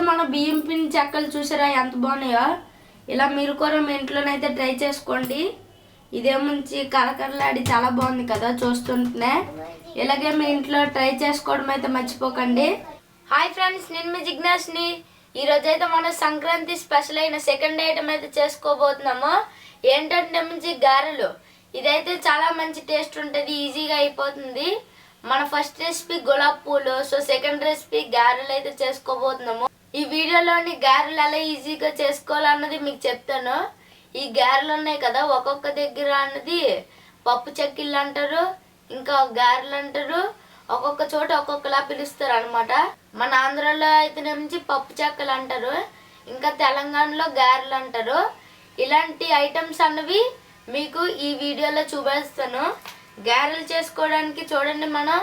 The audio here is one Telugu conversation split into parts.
అయితే మన బియ్యం పిండి చెక్కలు చూసారా? ఎంత బాగున్నాయో? ఇలా మీరు కూడా మీ ఇంట్లోనైతే ట్రై చేసుకోండి. ఇదేముంచి కలకరలాడి చాలా బాగుంది కదా చూస్తుంటేనే. ఇలాగే మీ ఇంట్లో ట్రై చేసుకోవడం అయితే మర్చిపోకండి. హాయ్ ఫ్రెండ్స్ నేను మీ జిజ్ఞాస్ని. ఈరోజైతే అయితే మనం సంక్రాంతి స్పెషల్ అయిన సెకండ్ ఐటమ్ అయితే చేసుకోబోతున్నాము. ఏంటంటే మంచి గారెలు. ఇదైతే చాలా మంచి టేస్ట్ ఉంటుంది ఈజీగా అయిపోతుంది. మన ఫస్ట్ రెసిపీ గులాబ్ పూలు సో సెకండ్ రెసిపీ గారెలు అయితే చేసుకోబోతున్నాము. ఈ వీడియోలోని గారెలు ఎలా ఈజీగా చేసుకోవాలన్నది మీకు చెప్తాను. ఈ గారెలు ఉన్నాయి కదా ఒక్కొక్క దగ్గర అన్నది పప్పు చెక్కిళ్ళు అంటారు ఇంకా గారెలు అంటారు. ఒక్కొక్క చోట ఒక్కొక్కలా పిలుస్తారు అనమాట మన ఆంధ్రాలో అయితే నుంచి పప్పు చెక్కలు అంటారు ఇంకా తెలంగాణలో గారెలు అంటారు. ఇలాంటి ఐటమ్స్ అన్నవి మీకు ఈ వీడియోలో చూపిస్తాను. గారెలు చేసుకోవడానికి చూడండి మనం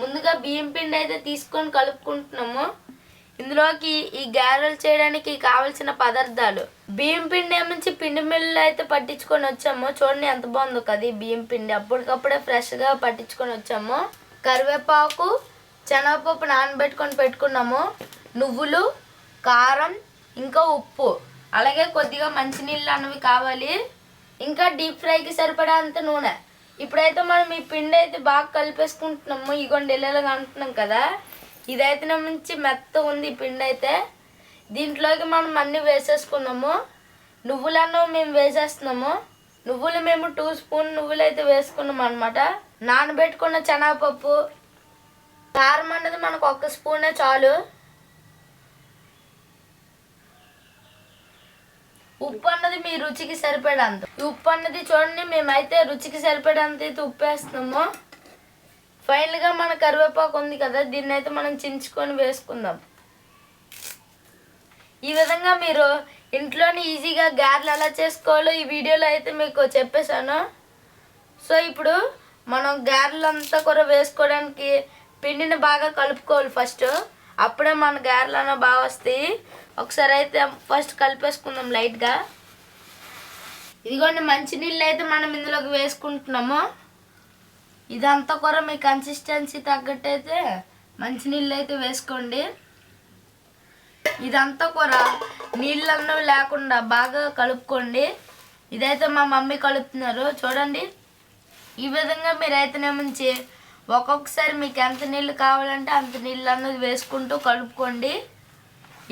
ముందుగా బియ్యం పిండి అయితే తీసుకొని కలుపుకుంటున్నాము. ఇందులోకి ఈ గారెలు చేయడానికి కావలసిన పదార్థాలు. బియ్యం పిండి ఏమించి పిండి మిల్లు అయితే పట్టించుకొని వచ్చాము చూడండి ఎంత బాగుందో కదా ఈ బియ్యం పిండి. అప్పటికప్పుడే ఫ్రెష్గా పట్టించుకొని వచ్చాము. కరివేపాకు శనగపప్పు నానబెట్టుకొని పెట్టుకున్నాము. నువ్వులు కారం ఇంకా ఉప్పు. అలాగే కొద్దిగా మంచినీళ్ళు అన్నవి కావాలి. ఇంకా డీప్ ఫ్రైకి సరిపడా అంత నూనె. ఇప్పుడైతే మనం ఈ పిండి అయితే బాగా కలిపేసుకుంటున్నాము. ఇగోండి ఇళ్ళగా అంటున్నాం కదా. ఇదైతే మంచి మెత్త ఉంది పిండి అయితే. దీంట్లోకి మనం అన్నీ వేసేసుకున్నాము. నువ్వులను మేము వేసేస్తున్నాము. నువ్వులు మేము టూ స్పూన్ నువ్వులు అయితే వేసుకున్నాం అనమాట నానబెట్టుకున్న శనగపప్పు కారం అన్నది మనకు ఒక్క స్పూనే చాలు. ఉప్పు అన్నది మీ రుచికి సరిపడంత. ఈ ఉప్పు అన్నది చూడండి మేమైతే రుచికి సరిపడంత అయితే ఉప్పు వేస్తున్నాము ఫైనల్గా మన కరివేపాకు ఉంది కదా దీన్ని అయితే మనం చించుకొని వేసుకుందాం. ఈ విధంగా మీరు ఇంట్లోనే ఈజీగా గారెలు ఎలా చేసుకోవాలో ఈ వీడియోలో అయితే మీకు చెప్పేశాను. సో ఇప్పుడు మనం గారెలు అంతా కూడా వేసుకోవడానికి పిండిని బాగా కలుపుకోవాలి ఫస్ట్. అప్పుడే మన గారెలు అన్న బాగా వస్తాయి. ఒకసారి అయితే ఫస్ట్ కలిపేసుకుందాం లైట్గా. ఇదిగోండి మంచినీళ్ళు అయితే మనం ఇందులోకి వేసుకుంటున్నాము. ఇదంతా కూడా మీ కన్సిస్టెన్సీ తగ్గట్టు అయితే మంచినీళ్ళు అయితే వేసుకోండి. ఇదంతా కూడా నీళ్ళన్నవి లేకుండా బాగా కలుపుకోండి. ఇదైతే మా మమ్మీ కలుపుతున్నారు. చూడండి. ఈ విధంగా మీరైతేనే మంచి ఒక్కొక్కసారి మీకు ఎంత నీళ్ళు కావాలంటే అంత నీళ్ళు అన్నది వేసుకుంటూ కలుపుకోండి.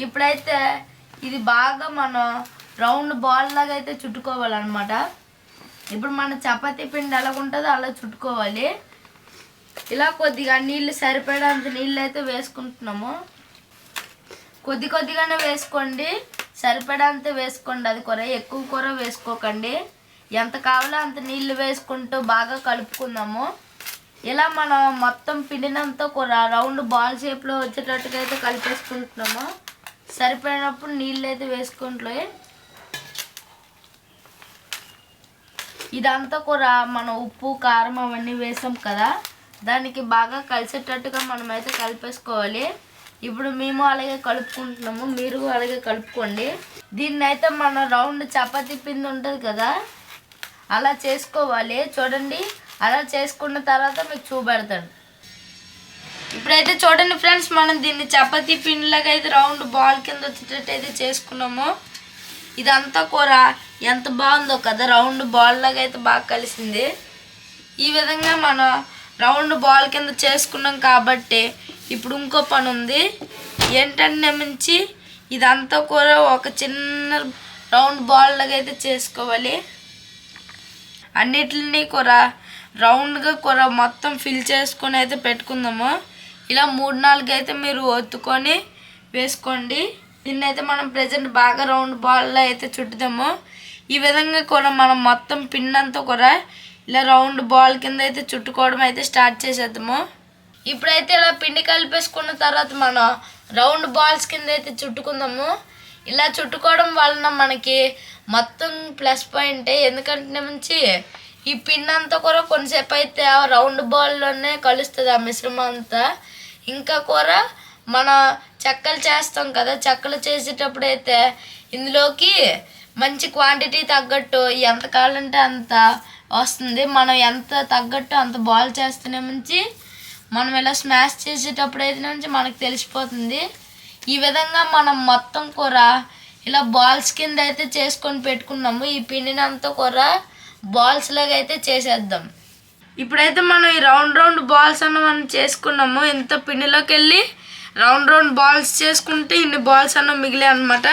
ఇప్పుడైతే ఇది బాగా మనం రౌండ్ బాల్ లాగా అయితే చుట్టుకోవాలన్నమాట. ఇప్పుడు మన చపాతీ పిండి ఎలా ఉంటుందో అలా చుట్టుకోవాలి. ఇలా కొద్దిగా నీళ్ళు సరిపడేంత నీళ్ళు అయితే వేసుకుంటున్నాము. కొద్ది కొద్దిగానే వేసుకోండి. సరిపడంత వేసుకోండి. అది కూర ఎక్కువ కూర వేసుకోకండి. ఎంత కావాలో అంత నీళ్ళు వేసుకుంటూ బాగా కలుపుకుందాము. ఇలా మనం మొత్తం పిండినంత కూర రౌండ్ బాల్ షేప్లో వచ్చేటట్టుగా అయితే కలిపేసుకుంటున్నాము. సరిపోయినప్పుడు నీళ్ళు అయితే వేసుకుంటే ఇదంతా కూడా మనం ఉప్పు కారం అవన్నీ వేసాం కదా. దానికి బాగా కలిసేటట్టుగా మనం అయితే కలిపేసుకోవాలి. ఇప్పుడు మేము అలాగే కలుపుకుంటున్నాము. మీరు అలాగే కలుపుకోండి. దీన్ని అయితే మన రౌండ్ చపాతీ పిండి ఉంటుంది కదా అలా చేసుకోవాలి. చూడండి అలా చేసుకున్న తర్వాత మీకు చూపెడతాడు ఇప్పుడైతే చూడండి ఫ్రెండ్స్ మనం దీన్ని చపాతీ పిండిలాగా అయితే రౌండ్ బాల్ కింద వచ్చేటట్టు అయితే చేసుకున్నాము. ఇదంతా కూర ఎంత బాగుందో కదా రౌండ్ బాల్ లాగా అయితే బాగా కలిసింది. ఈ విధంగా మనం రౌండ్ బాల్ కింద చేసుకున్నాం కాబట్టి ఇప్పుడు ఇంకో పని ఉంది. ఏంటంటే మించి ఇదంతా కూడా ఒక చిన్న రౌండ్ బాల్ లాగా అయితే చేసుకోవాలి. అన్నిటిని కూర రౌండ్గా కూర మొత్తం ఫిల్ చేసుకొని అయితే పెట్టుకుందాము. ఇలా మూడు నాలుగు అయితే మీరు ఒత్తుకొని వేసుకోండి. దీన్ని అయితే మనం ప్రజెంట్ బాగా రౌండ్ బాల్లో అయితే చుట్టుదాము. ఈ విధంగా కూడా మనం మొత్తం పిన్ అంతా కూడా ఇలా రౌండ్ బాల్ కింద అయితే చుట్టుకోవడం అయితే స్టార్ట్ చేసేద్దాము. ఇప్పుడైతే ఇలా పిండి కలిపేసుకున్న తర్వాత మనం రౌండ్ బాల్స్ కింద అయితే చుట్టుకుందాము. ఇలా చుట్టుకోవడం వలన మనకి మొత్తం ప్లస్ పాయింటే ఎందుకంటే మంచి ఈ పిండి అంతా కూడా కొంతసేపు అయితే ఆ రౌండ్ బాల్లోనే కలుస్తుంది ఆ మిశ్రమం అంతా. ఇంకా కూర మన చెక్కలు చేస్తాం కదా చెక్కలు చేసేటప్పుడు అయితే ఇందులోకి మంచి క్వాంటిటీ తగ్గట్టు ఎంత కావాలంటే అంత వస్తుంది. మనం ఎంత తగ్గట్టు అంత బాల్ చేస్తేనే మంచి మనం ఇలా స్మాష్ చేసేటప్పుడు అయితే నుంచి మనకు తెలిసిపోతుంది. ఈ విధంగా మనం మొత్తం కూర ఇలా బాల్స్ కింద అయితే చేసుకొని పెట్టుకున్నాము. ఈ పిండినంతా కూర బాల్స్ లాగా అయితే చేసేద్దాం. ఇప్పుడైతే మనం ఈ రౌండ్ రౌండ్ బాల్స్ అన్న మనం చేసుకున్నాము. ఇంత పిండిలోకి వెళ్ళి రౌండ్ రౌండ్ బాల్స్ చేసుకుంటే ఇన్ని బాల్స్ అన్న మిగిలే అనమాట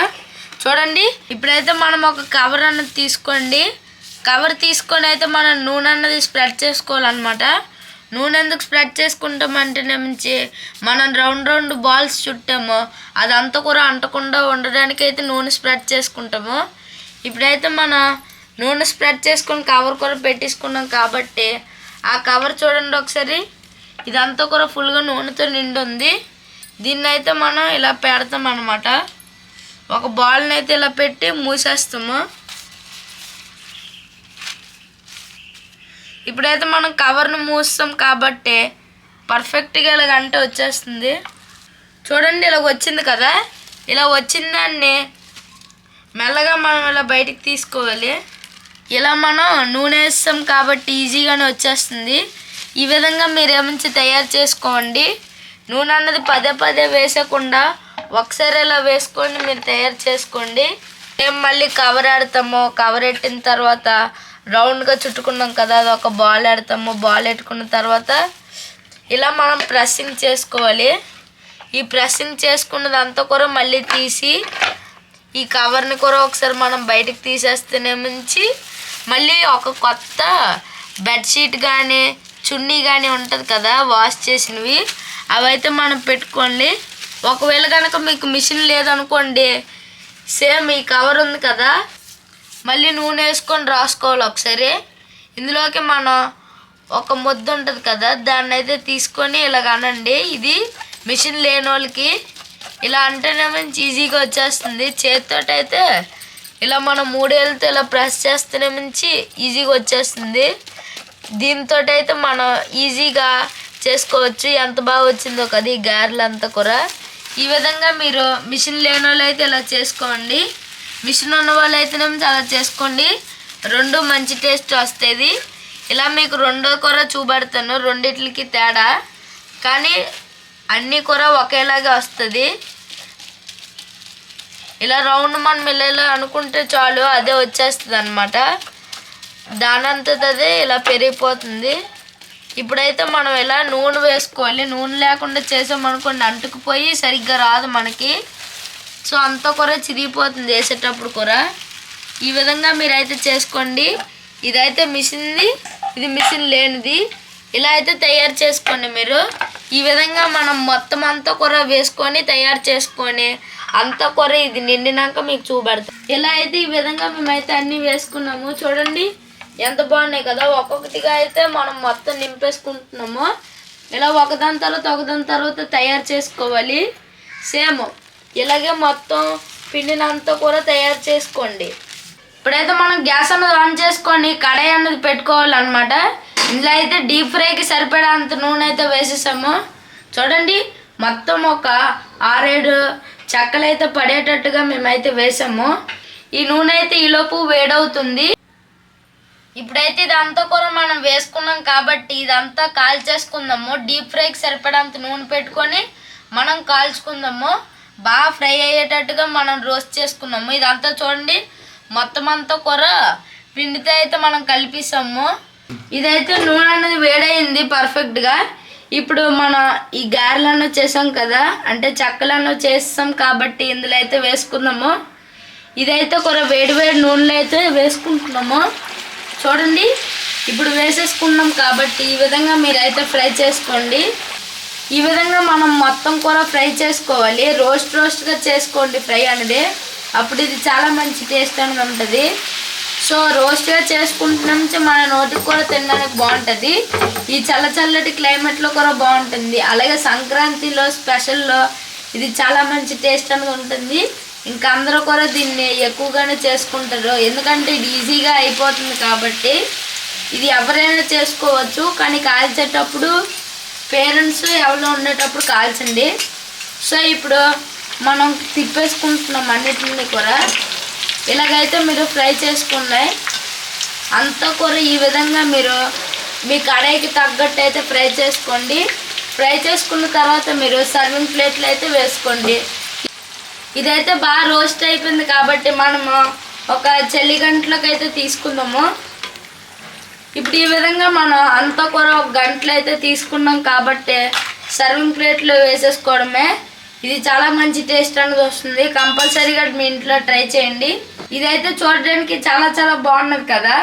చూడండి ఇప్పుడైతే మనం ఒక కవర్ అన్నది తీసుకోండి. కవర్ తీసుకొని అయితే మనం నూనె అన్నది స్ప్రెడ్ చేసుకోవాలన్నమాట. నూనె ఎందుకు స్ప్రెడ్ చేసుకుంటామంటే నుంచి మనం రౌండ్ రౌండ్ బాల్స్ చుట్టాము. అదంతా కూడా అంటకుండా ఉండడానికి అయితే నూనె స్ప్రెడ్ చేసుకుంటాము. ఇప్పుడైతే మనం నూనె స్ప్రెడ్ చేసుకొని కవర్ కూడా పెట్టేసుకున్నాం కాబట్టి ఆ కవర్ చూడండి ఒకసారి. ఇదంతా కూడా ఫుల్గా నూనెతో నిండి ఉంది దీన్ని అయితే మనం ఇలా పెడతాం అన్నమాట ఒక బాల్ని అయితే ఇలా పెట్టి మూసేస్తాము. ఇప్పుడైతే మనం కవర్ను మూస్తాం కాబట్టి పర్ఫెక్ట్గా ఇలా గంట వచ్చేస్తుంది. చూడండి ఇలా వచ్చింది కదా? ఇలా వచ్చిన దాన్ని మెల్లగా మనం ఇలా బయటికి తీసుకోవాలి. ఇలా మనం నూనె వేస్తాం కాబట్టి ఈజీగానే వచ్చేస్తుంది. ఈ విధంగా మీరు ఏమంచి తయారు చేసుకోండి. నూనె అన్నది పదే పదే వేసకుండా ఒకసారి ఇలా వేసుకొని మీరు తయారు చేసుకోండి. మేము మళ్ళీ కవర్ ఆడతాము. కవర్ ఎట్టిన తర్వాత రౌండ్గా చుట్టుకున్నాం కదా అది ఒక బాల్ ఆడతాము. బాల్ ఎట్టుకున్న తర్వాత ఇలా మనం ప్రెస్సింగ్ చేసుకోవాలి. ఈ ప్రెస్సింగ్ చేసుకున్నదంతా కూడా మళ్ళీ తీసి ఈ కవర్ని కూడా ఒకసారి మనం బయటకు తీసేస్తేనే మించి మళ్ళీ ఒక కొత్త బెడ్షీట్ కానీ చున్నీ కానీ ఉంటుంది కదా వాష్ చేసినవి. అవైతే మనం పెట్టుకోండి. ఒకవేళ కనుక మీకు మిషన్ లేదనుకోండి సేమ్ ఈ కవర్ ఉంది కదా మళ్ళీ నూనె వేసుకొని రాసుకోవాలి ఒకసారి. ఇందులోకి మనం ఒక ముద్ద ఉంటుంది కదా దాన్ని అయితే తీసుకొని ఇలాగ అనండి. ఇది మిషన్ లేని వాళ్ళకి ఇలా అంటేనే మంచి ఈజీగా వచ్చేస్తుంది. చేతితో అయితే ఇలా మనం మూడేళ్ళతో ఇలా ప్రెస్ చేస్తేనే మంచి ఈజీగా వచ్చేస్తుంది. దీంతో అయితే మనం ఈజీగా చేసుకోవచ్చు. ఎంత బాగా వచ్చిందో కదా ఈ గారెలంతా కూడా. ఈ విధంగా మీరు మిషన్ లేని వాళ్ళు అయితే ఇలా చేసుకోండి. మిషన్ ఉన్న వాళ్ళు అయితేనేమో చాలా చేసుకోండి. రెండు మంచి టేస్ట్ వస్తుంది. ఇలా మీకు రెండో కూర చూపెడతాను. రెండిట్లకి తేడా. కానీ అన్నీ కూర ఒకేలాగా వస్తుంది. ఇలా రౌండ్ మనం వెళ్ళేలా అనుకుంటే చాలు అదే వచ్చేస్తుంది అనమాట దానంతది అదే ఇలా పెరిగిపోతుంది. ఇప్పుడైతే మనం ఇలా నూనె వేసుకోవాలి? నూనె లేకుండా చేసామనుకోండి అంటుకుపోయి సరిగ్గా రాదు మనకి. సో అంతా కూర చిరిగిపోతుంది వేసేటప్పుడు కూర. ఈ విధంగా మీరైతే చేసుకోండి. ఇదైతే మిషన్ది ఇది మిషన్ లేనిది. ఇలా అయితే తయారు చేసుకోండి మీరు. ఈ విధంగా మనం మొత్తం అంతా కూర వేసుకొని తయారు చేసుకొని అంతా కూర ఇది నిండినాక మీకు చూపెడతాం. ఇలా అయితే ఈ విధంగా మేమైతే అన్నీ వేసుకున్నాము చూడండి. ఎంత బాగున్నాయి కదా? ఒక్కొక్కటిగా అయితే మనం మొత్తం నింపేసుకుంటున్నాము. ఇలా ఒకదాని తర్వాత ఒకదాని తర్వాత తయారు చేసుకోవాలి. సేమ్ ఇలాగే మొత్తం పిండినంతా కూడా తయారు చేసుకోండి. ఇప్పుడైతే మనం గ్యాస్ అన్నది ఆన్ చేసుకొని కడాయి అన్నది పెట్టుకోవాలన్నమాట. ఇందులో అయితే డీప్ ఫ్రైకి సరిపడా అంత నూనె అయితే వేసేసాము. చూడండి మొత్తం ఒక ఆరేడు చెక్కలు అయితే పడేటట్టుగా మేమైతే వేసాము. ఈ నూనె అయితే ఈలోపు వేడవుతుంది. ఇప్పుడైతే ఇదంతా కూడా మనం వేసుకున్నాం కాబట్టి ఇదంతా కాల్చేసుకుందాము. డీప్ ఫ్రైకి సరిపడంత నూనె పెట్టుకొని మనం కాల్చుకుందాము. బాగా ఫ్రై అయ్యేటట్టుగా మనం రోస్ట్ చేసుకున్నాము. ఇదంతా చూడండి మొత్తం అంతా కూర పిండితో అయితే మనం కలిపిస్తాము ఇదైతే నూనె అనేది వేడైంది పర్ఫెక్ట్గా. ఇప్పుడు మనం ఈ గారెలను చేసాం కదా అంటే చెక్కలను చేస్తాం కాబట్టి ఇందులో అయితే వేసుకుందాము. ఇదైతే కూర వేడి వేడి నూనెలో అయితే వేసుకుంటున్నాము. చూడండి ఇప్పుడు వేసేసుకున్నాం కాబట్టి ఈ విధంగా మీరైతే ఫ్రై చేసుకోండి. ఈ విధంగా మనం మొత్తం కూర ఫ్రై చేసుకోవాలి. రోస్ట్ రోస్ట్గా చేసుకోండి ఫ్రై అనేది. అప్పుడు ఇది చాలా మంచి టేస్ట్ అనేది ఉంటుంది. సో రోస్ట్గా చేసుకుంటున్నాం మన నోటికి కూడా తినడానికి బాగుంటుంది. ఈ చల్ల చల్లటి క్లైమేట్లో కూడా బాగుంటుంది. అలాగే సంక్రాంతిలో స్పెషల్లో ఇది చాలా మంచి టేస్ట్ అనేది ఉంటుంది. ఇంకా అందరూ కూడా దీన్ని ఎక్కువగానే చేసుకుంటారు. ఎందుకంటే ఇది ఈజీగా అయిపోతుంది కాబట్టి ఇది ఎవరైనా చేసుకోవచ్చు. కానీ కాల్చేటప్పుడు పేరెంట్స్ ఎవరో ఉండేటప్పుడు కాల్చండి. సో ఇప్పుడు మనం తిప్పేసుకుంటున్నాం అన్నిటిని కూడా. ఇలాగైతే మీరు ఫ్రై చేసుకున్నాయి అంతా కూర ఈ విధంగా మీరు మీ కడాయికి తగ్గట్టు అయితే ఫ్రై చేసుకోండి. ఫ్రై చేసుకున్న తర్వాత మీరు సర్వింగ్ ప్లేట్లు అయితే వేసుకోండి. ఇదైతే బాగా రోస్ట్ అయిపోయింది కాబట్టి మనము ఒక చెల్లి గంటలకు అయితే తీసుకుందాము. ఇప్పుడు ఈ విధంగా మనం అంత కూర ఒక గంటలు అయితే తీసుకున్నాం కాబట్టి సర్వింగ్ ప్లేట్లో వేసేసుకోవడమే. ఇది చాలా మంచి టేస్ట్ అనేది వస్తుంది. కంపల్సరీగా మీ ఇంట్లో ట్రై చేయండి. ఇదైతే చూడడానికి చాలా చాలా బాగున్నది కదా.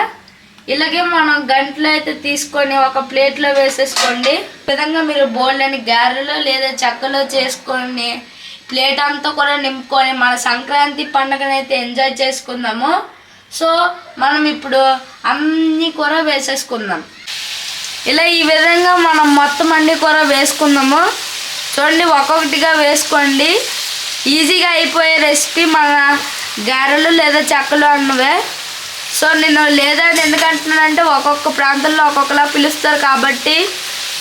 ఇలాగే మనం గంటలు అయితే తీసుకొని ఒక ప్లేట్లో వేసేసుకోండి. విధంగా మీరు బోల్డ్ అని గారెలో లేదా చెక్కలో చేసుకొని ప్లేట్ అంతా కూడా నింపుకొని మన సంక్రాంతి పండుగనైతే ఎంజాయ్ చేసుకుందాము. సో మనం ఇప్పుడు అన్ని కూర వేసేసుకుందాం. ఇలా ఈ విధంగా మనం మొత్తం అన్ని కూర వేసుకుందాము. చూడండి ఒక్కొక్కటిగా వేసుకోండి. ఈజీగా అయిపోయే రెసిపీ మన గారెలు లేదా చెక్కలు అన్నవే. సో నేను లేదా అని ఎందుకంటున్నానంటే ఒక్కొక్క ప్రాంతంలో ఒక్కొక్కలా పిలుస్తారు కాబట్టి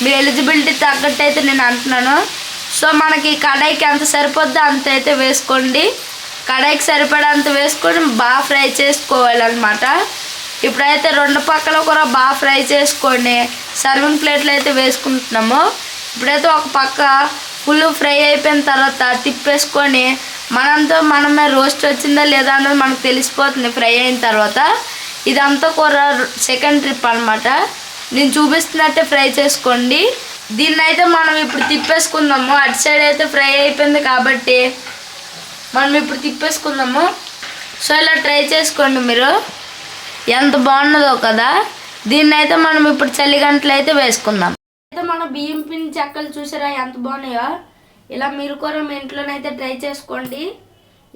మీ ఎలిజిబిలిటీ తగ్గట్టు అయితే నేను అంటున్నాను. సో మనకి కడాయికి ఎంత సరిపోద్దో అంత అయితే వేసుకోండి. కడాయికి సరిపడంత వేసుకొని బాగా ఫ్రై చేసుకోవాలన్నమాట. ఇప్పుడైతే రెండు పక్కల కూడా బాగా ఫ్రై చేసుకొని సర్వింగ్ ప్లేట్లు అయితే వేసుకుంటున్నాము. ఇప్పుడైతే ఒక పక్క ఫుల్ ఫ్రై అయిపోయిన తర్వాత తిప్పేసుకొని మనంతా మనమే రోస్ట్ వచ్చిందా లేదా అన్నది మనకు తెలిసిపోతుంది ఫ్రై అయిన తర్వాత. ఇదంతా కూర సెకండ్ ట్రిప్ అనమాట నేను చూపిస్తున్నట్టే ఫ్రై చేసుకోండి. దీన్ని అయితే మనం ఇప్పుడు తిప్పేసుకుందాము. అటు సైడ్ అయితే ఫ్రై అయిపోయింది కాబట్టి మనం ఇప్పుడు తిప్పేసుకుందాము. సో ఇలా ట్రై చేసుకోండి మీరు. ఎంత బాగున్నదో కదా. దీన్ని అయితే మనం ఇప్పుడు చలి గంటలు అయితే వేసుకుందాం. అయితే మన బియ్యం పిండి చెక్కలు చూసారా? ఎంత బాగున్నాయో. ఇలా మీరు కూడా మీ ఇంట్లోనైతే ట్రై చేసుకోండి.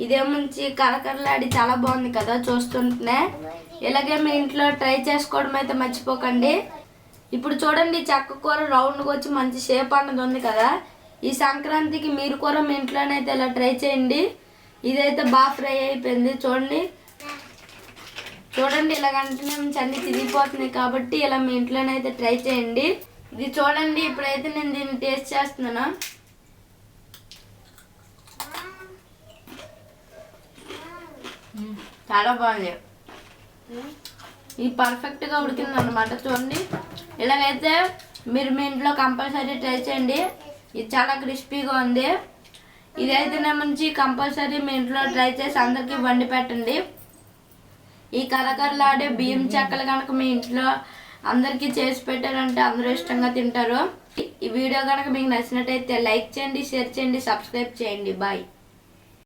ఇదేముంచి కరకరలాడి చాలా బాగుంది కదా చూస్తుంటేనే. ఇలాగే మీ ఇంట్లో ట్రై చేసుకోవడం అయితే మర్చిపోకండి. ఇప్పుడు చూడండి చెక్క కూర రౌండ్గా వచ్చి మంచి షేప్ అన్నది ఉంది కదా. ఈ సంక్రాంతికి మీరు కూడా మీ ఇంట్లోనైతే ఇలా ట్రై చేయండి. ఇదైతే బాగా ఫ్రై అయిపోయింది. చూడండి. చూడండి ఇలాగంటే నుంచి అన్ని తిరిగిపోతున్నాయి కాబట్టి ఇలా మీ ఇంట్లోనైతే ట్రై చేయండి. ఇది చూడండి ఇప్పుడైతే నేను దీన్ని టేస్ట్ చేస్తున్నాను. చాలా బాగుంది. ఇది పర్ఫెక్ట్గా ఉడికింది అనమాట చూడండి. ఇలాగైతే మీరు మీ ఇంట్లో కంపల్సరీ ట్రై చేయండి. ఇది చాలా క్రిస్పీగా ఉంది. ఇదైతే మంచి కంపల్సరీ మీ ఇంట్లో ట్రై చేసి అందరికీ వండి పెట్టండి. ఈ కరకరలాడే బియ్యం చెక్కలు కనుక మీ ఇంట్లో అందరికీ చేసి పెట్టారంటే అందరూ ఇష్టంగా తింటారు. ఈ వీడియో కనుక మీకు నచ్చినట్టయితే లైక్ చేయండి షేర్ చేయండి సబ్స్క్రైబ్ చేయండి. బాయ్.